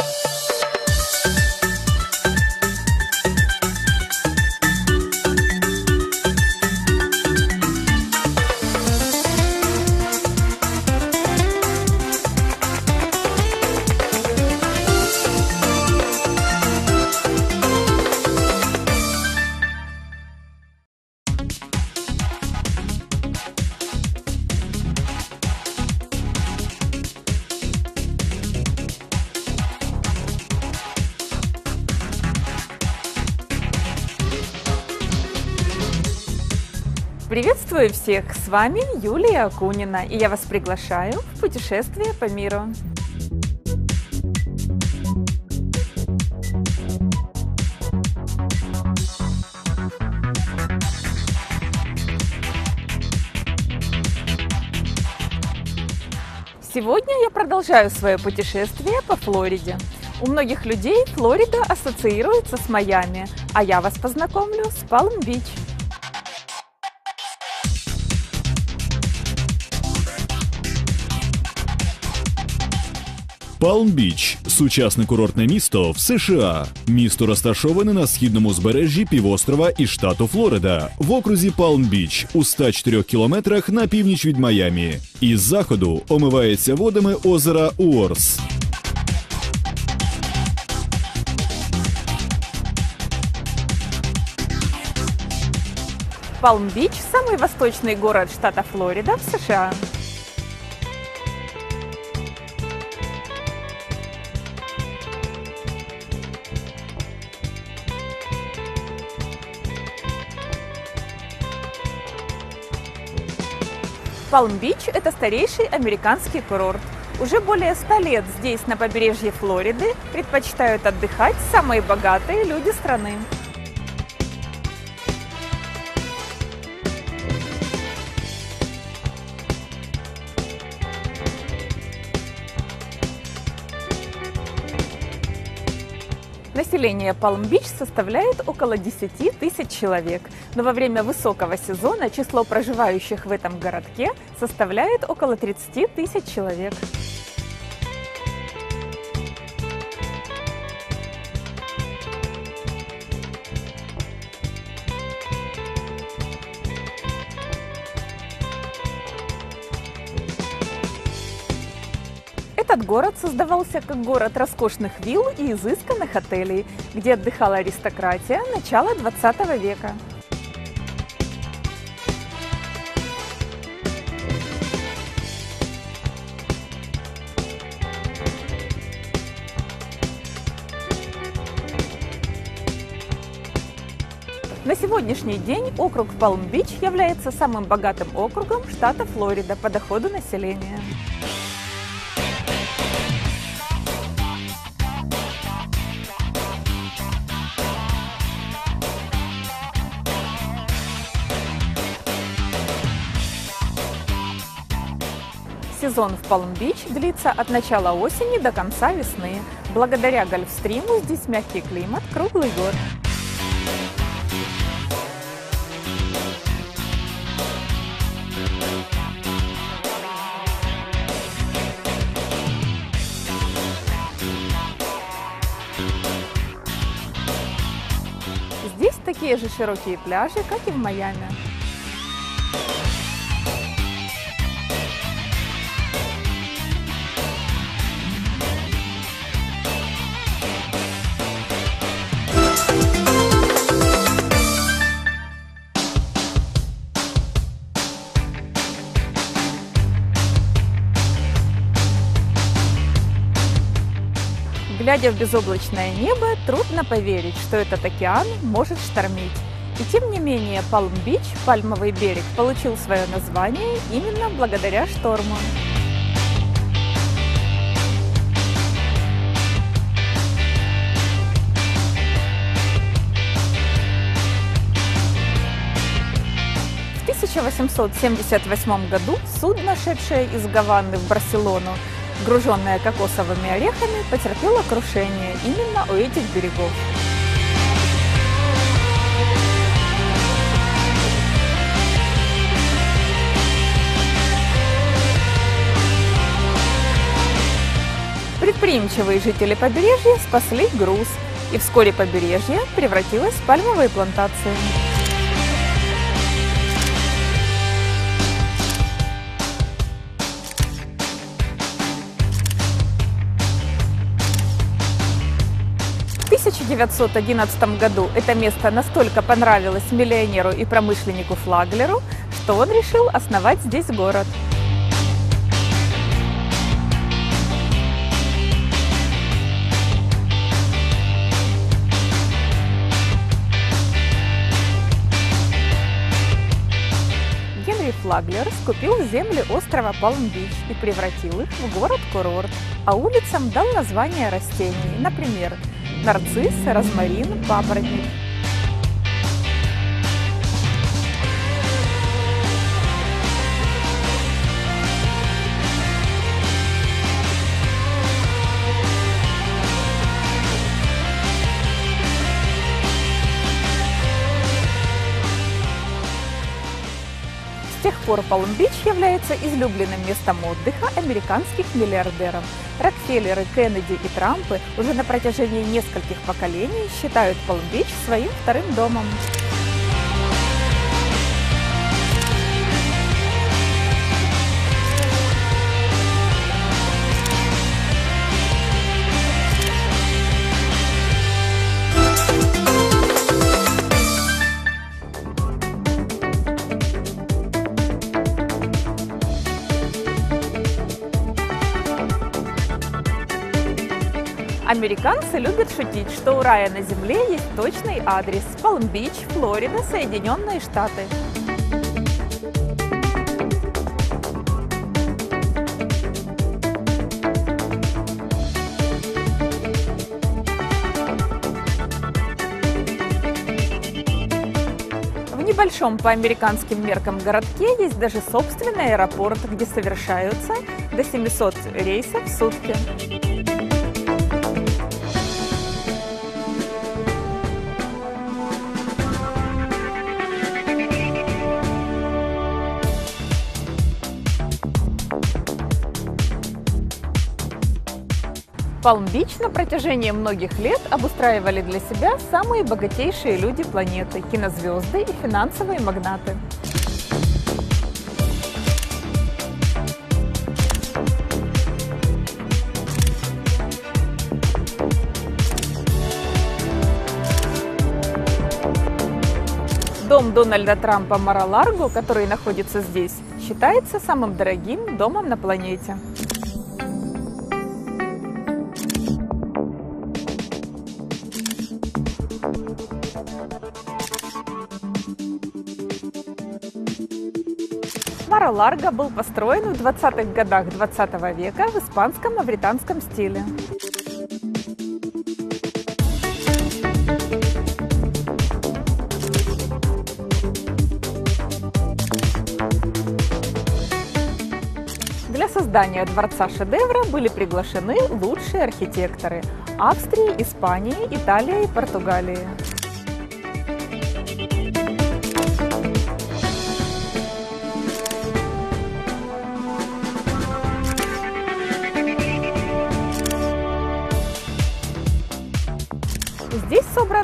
you Приветствую всех! С вами Юлия Акунина, и я вас приглашаю в путешествие по миру. Сегодня я продолжаю свое путешествие по Флориде. У многих людей Флорида ассоциируется с Майами, а я вас познакомлю с Палм-Бич. Палм-Біч сучасне курортне місто в США. Місто розташоване на східному збережжі півострова і штату Флорида в окрузі Палм-Біч у 104 кілометрах на північ від Майамі. Із заходу омивається водами озера Уорс. Палм-Бич – самый восточный город штата Флорида в США. Палм-Бич – это старейший американский курорт. Уже более ста лет здесь, на побережье Флориды, предпочитают отдыхать самые богатые люди страны. Население Палм-Бич составляет около 10 тысяч человек, но во время высокого сезона число проживающих в этом городке составляет около 30 тысяч человек. Этот город создавался как город роскошных вилл и изысканных отелей, где отдыхала аристократия начала 20 века. На сегодняшний день округ Палм-Бич является самым богатым округом штата Флорида по доходу населения. Сезон в Палм-Бич длится от начала осени до конца весны. Благодаря Гольфстриму здесь мягкий климат круглый год. Здесь такие же широкие пляжи, как и в Майами. Глядя в безоблачное небо, трудно поверить, что этот океан может штормить. И тем не менее Палм-Бич, пальмовый берег, получил свое название именно благодаря шторму. В 1878 году судно, шедшее из Гаваны в Барселону, груженная кокосовыми орехами, потерпела крушение именно у этих берегов. Предприимчивые жители побережья спасли груз, и вскоре побережье превратилось в пальмовые плантации. 1911 году это место настолько понравилось миллионеру и промышленнику Флаглеру, что он решил основать здесь город. Генри Флаглер скупил земли острова Палм-Бич и превратил их в город-курорт, а улицам дал название растений, например, нарцисс, розмарин, папоротник. С тех пор Палм-Бич является излюбленным местом отдыха американских миллиардеров. Рокфеллеры, Кеннеди и Трампы уже на протяжении нескольких поколений считают Палм-Бич своим вторым домом. Американцы любят шутить, что у рая на земле есть точный адрес – Палм-Бич, Флорида, Соединенные Штаты. В небольшом по американским меркам городке есть даже собственный аэропорт, где совершаются до 700 рейсов в сутки. Палм-Бич на протяжении многих лет обустраивали для себя самые богатейшие люди планеты, кинозвезды и финансовые магнаты. Дом Дональда Трампа Мара-Ларго, который находится здесь, считается самым дорогим домом на планете. Мара-Ларго был построен в 20-х годах 20 века в испанско-мавританском стиле. Для создания дворца-шедевра были приглашены лучшие архитекторы Австрии, Испании, Италии и Португалии.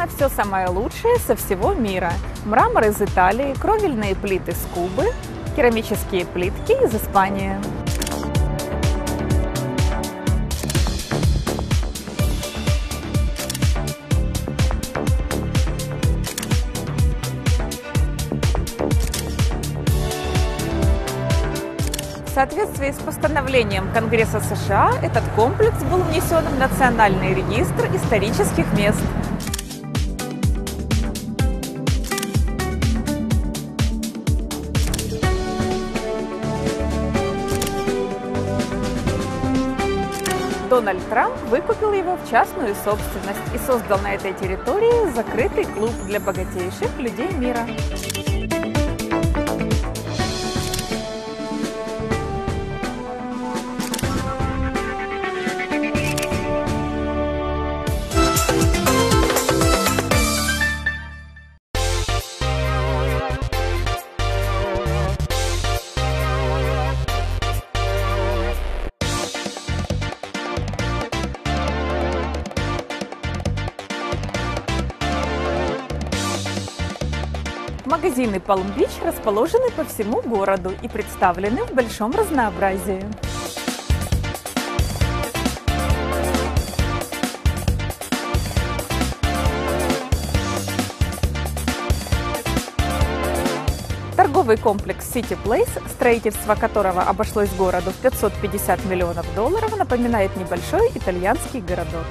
Собрано все самое лучшее со всего мира. Мрамор из Италии, кровельные плиты с Кубы, керамические плитки из Испании. В соответствии с постановлением Конгресса США этот комплекс был внесен в Национальный регистр исторических мест. Дональд Трамп выкупил его в частную собственность и создал на этой территории закрытый клуб для богатейших людей мира. Магазины Palm Beach расположены по всему городу и представлены в большом разнообразии. Торговый комплекс City Place, строительство которого обошлось городу в 550 миллионов долларов, напоминает небольшой итальянский городок.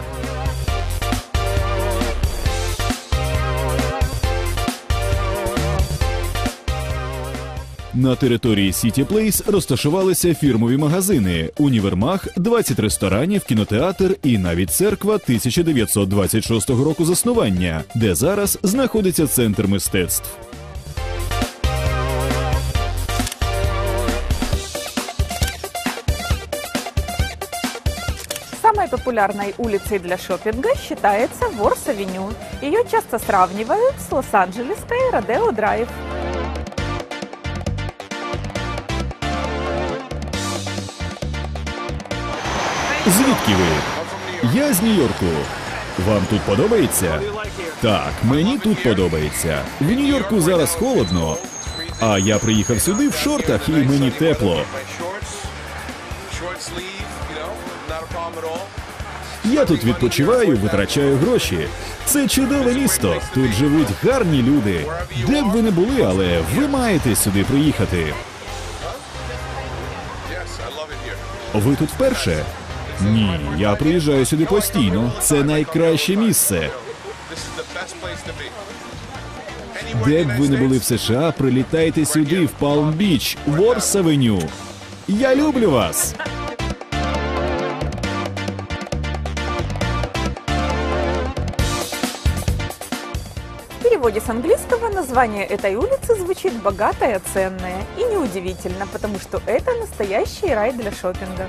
На території City Place розташувалися фірмові магазини, універмаг, 20 ресторанів, кінотеатр і навіть церква 1926 року заснування, де зараз знаходиться центр мистецтв. Самой популярной улицей для шопинга считается Ворс-авеню. Ее часто сравнивают с Лос-Анджелесской Родео Звідки ви? Я з Нью-Йорку. Вам тут подобається? Так, мені тут подобається. В Нью-Йорку зараз холодно. А я приїхав сюди в шортах і мені тепло. Я тут відпочиваю, витрачаю гроші. Це чудове місто. Тут живуть гарні люди. Де б ви не були, але ви маєте сюди приїхати. Ви тут вперше? Ні, я приїжджаю сюди постійно. Це найкраще місце. Де б ви не були в США, прилітайте сюди, в Палм-Біч, Ворс-Авеню. Я люблю вас! В переводе с английского название этой улицы звучит «богатая, ценная». И неудивительно, потому что это настоящий рай для шопинга.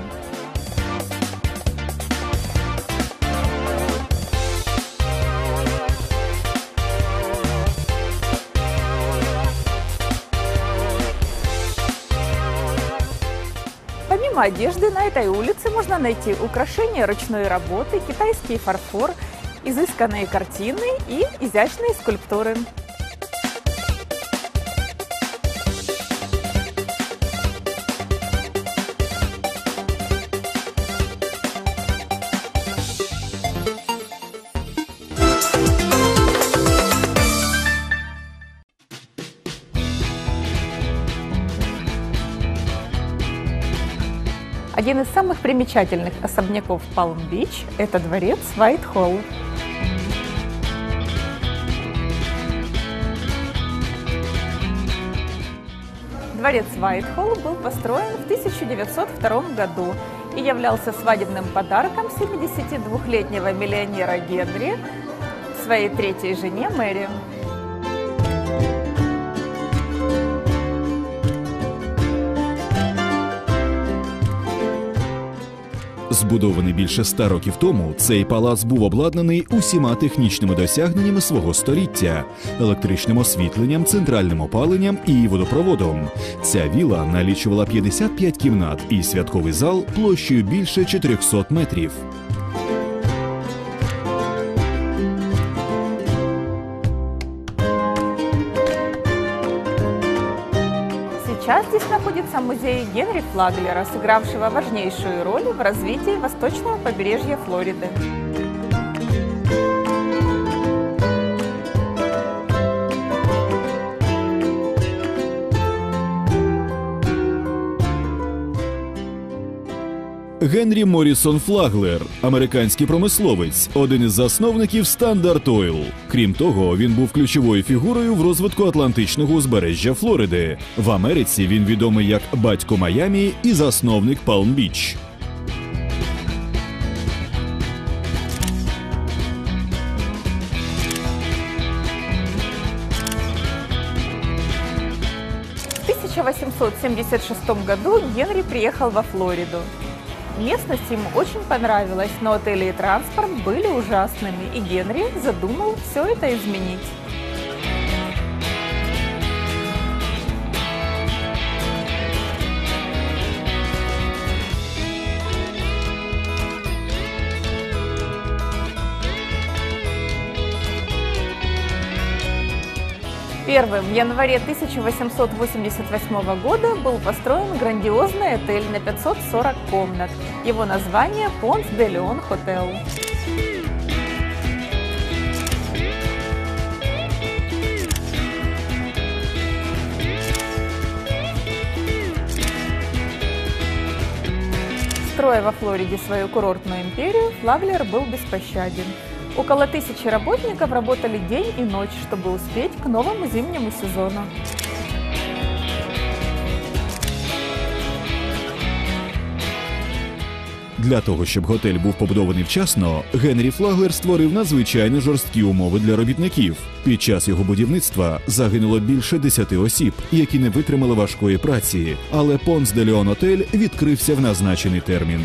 Одежды на этой улице можно найти украшения ручной работы, китайский фарфор, изысканные картины и изящные скульптуры. Один из самых примечательных особняков Палм-Бич – это дворец Вайт-Холл. Дворец Вайтхолл был построен в 1902 году и являлся свадебным подарком 72-летнего миллионера Генри своей третьей жене Мэри. Збудований більше ста років тому, цей палац був обладнаний усіма технічними досягненнями свого століття: електричним освітленням, центральним опаленням і водопроводом. Ця віла налічувала 55 кімнат і святковий зал площею більше 400 метрів. Здесь находится музей Генри Флаглера, сыгравшего важнейшую роль в развитии восточного побережья Флориды. Генрі Морісон Флаглер, американський промисловець, один із засновників Standard Oil. Крім того, він був ключовою фігурою в розвитку Атлантичного узбережжя Флориди. В Америці він відомий як батько Майамі і засновник Палм-Біч. В 1876 году Генри приехал во Флориду. Местность ему очень понравилась, но отели и транспорт были ужасными, и Генри задумал все это изменить. Первым в январе 1888 года был построен грандиозный отель на 540 комнат. Его название Понс де Леон Хотел. Строя во Флориде свою курортную империю, Флаглер был беспощаден. Около тысячи работников работали день и ночь, чтобы успеть к новому зимнему сезону. Для того, щоб готель був побудований вчасно, Генрі Флаглер створив надзвичайно жорсткі умови для робітників. Під час його будівництва загинуло більше десяти осіб, які не витримали важкої праці. Але Понс де Леон Отель відкрився в назначений термін.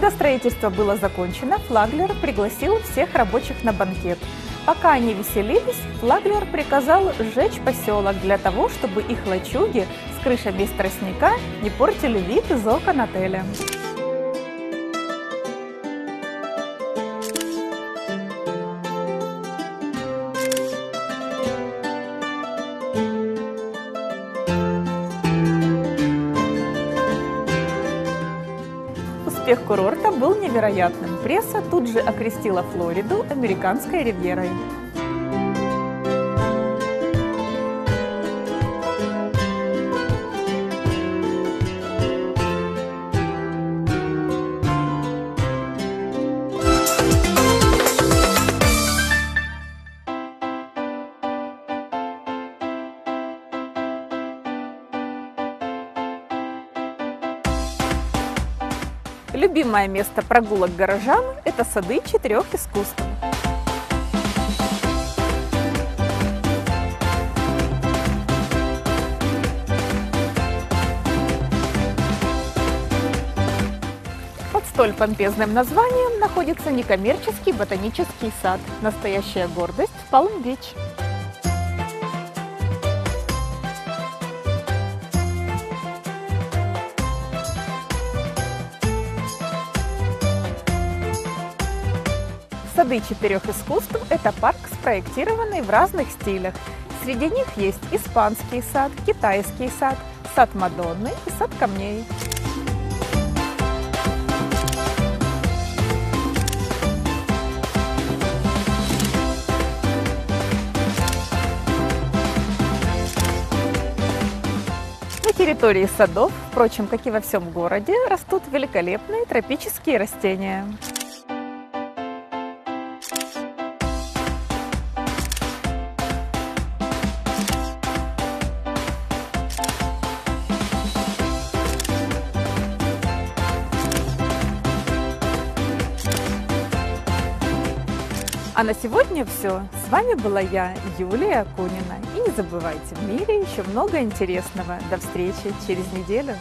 Когда строительство было закончено, Флаглер пригласил всех рабочих на банкет. Пока они веселились, Флаглер приказал сжечь поселок для того, чтобы их лачуги с крышами из тростника не портили вид из окон отеля. Успех курорта был невероятным. Пресса тут же окрестила Флориду американской ривьерой. Любимое место прогулок горожан – это сады четырех искусств. Под столь помпезным названием находится некоммерческий ботанический сад, настоящая гордость Палм-Бич. Сады четырех искусств – это парк, спроектированный в разных стилях. Среди них есть испанский сад, китайский сад, сад Мадонны и сад камней. На территории садов, впрочем, как и во всем городе, растут великолепные тропические растения. А на сегодня все. С вами была я, Юлия Акунина. И не забывайте, в мире еще много интересного. До встречи через неделю.